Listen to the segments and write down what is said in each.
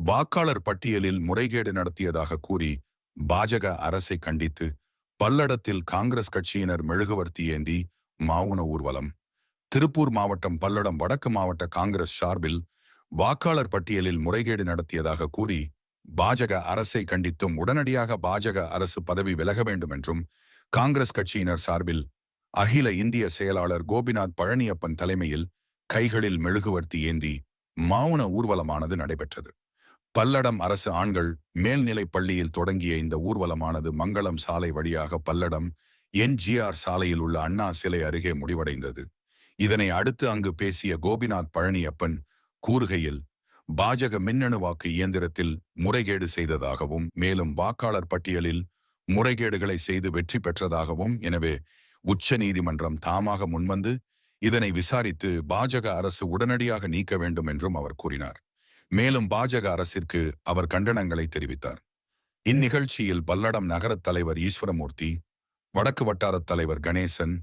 வாக்காளர் பட்டியலில் முறைகேடு நடத்தியதாக கூறி பாஜக அரசை கண்டித்து பல்லடத்தில் காங்கிரஸ் கட்சியினர் மெழுகுவர்த்தி ஏந்தி மாவுன ஊர்வலம். திருப்பூர் மாவட்டம் பல்லடம் வடக்கு மாவட்ட காங்கிரஸ் சார்பில் வாக்காளர் பட்டியலில் முறைகேடு நடத்தியதாக கூறி பாஜக அரசை கண்டித்தும் உடனடியாக பாஜக அரசு பதவி விலக வேண்டும் என்றும் காங்கிரஸ் கட்சியினர் சார்பில் அகில இந்திய செயலாளர் கோபிநாத் பழனியப்பன் தலைமையில் கைகளில் மெழுகுவர்த்தி ஏந்தி மௌன ஊர்வலமானது நடைபெற்றது. பல்லடம் அரசு ஆண்கள் மேல்நிலைப் பள்ளியில் தொடங்கிய இந்த ஊர்வலமானது மங்களம் சாலை வழியாக பல்லடம் என்ஜிஆர் சாலையில் உள்ள அண்ணா சிலை அருகே முடிவடைந்தது. இதனை அடுத்து அங்கு பேசிய கோபிநாத் பழனியப்பன் கூறுகையில் பாஜக மின்னணு வாக்கு இயந்திரத்தில் முறைகேடு செய்ததாகவும் மேலும் வாக்காளர் பட்டியலில் முறைகேடுகளை செய்து வெற்றி பெற்றதாகவும் எனவே உச்ச நீதிமன்றம் தாமாக முன்வந்து இதனை விசாரித்து பாஜக அரசு உடனடியாக நீக்க வேண்டும் என்றும் அவர் கூறினார். மேலும் பாஜக அரசிற்கு அவர் கண்டனங்களை தெரிவித்தார். இந்நிகழ்ச்சியில் பல்லடம் நகரத் தலைவர் ஈஸ்வரமூர்த்தி வடக்கு வட்டாரத் தலைவர் கணேசன்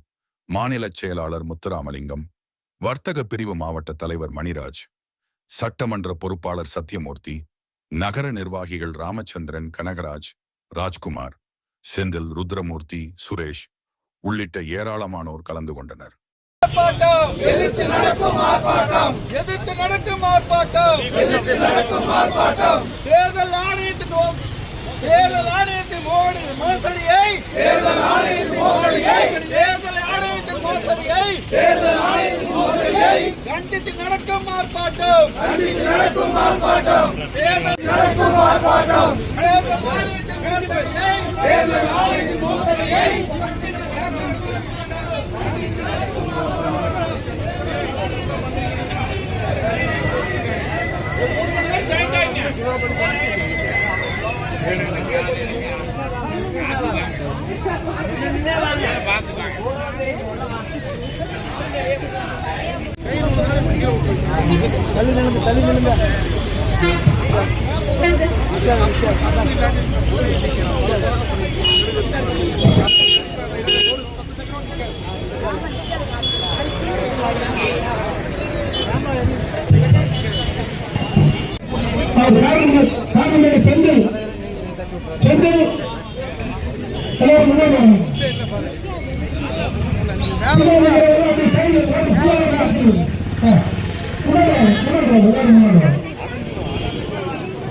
மாநிலச் செயலாளர் முத்துராமலிங்கம் வர்த்தக பிரிவு மாவட்ட தலைவர் மணிராஜ் சட்டமன்ற பொறுப்பாளர் சத்யமூர்த்தி நகர நிர்வாகிகள் ராமச்சந்திரன் கனகராஜ் ராஜ்குமார் செந்தில் ருத்ரமூர்த்தி சுரேஷ் உள்ளிட்ட ஏராளமானோர் கலந்து கொண்டனர். ஆர்ப்பாட்டம். எதிர்த்து நடக்கும் ஆர்ப்பாட்டம். எதிர்த்து நடக்கும் ஆர்ப்பாட்டம். எதிர்த்து நடக்கும் ஆர்ப்பாட்டம். தேர்தல் ஆணையத்தின் தேர்தல் ஆணையத்தின் மோடி மோசடியை தேர்தல் ஆணையத்தின் மோசடியை தேர்தல் ஆணையத்தின் மோசடியை தேர்தல் ஆணையத்தின் மோசடியை கண்டித்து நடக்கும் ஆர்ப்பாட்டம். கண்டித்து நடக்கும் ஆர்ப்பாட்டம். தேர்தல் நடக்கும் ஆர்ப்பாட்டம். தேர்தல் ஆணையத்தின் மோசடியை தேர்தல் ஆணையத்தின் மோசடியை காரணம் காரணம் செந்தில் செந்தில்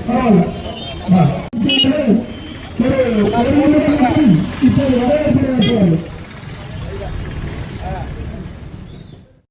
முன்னாடி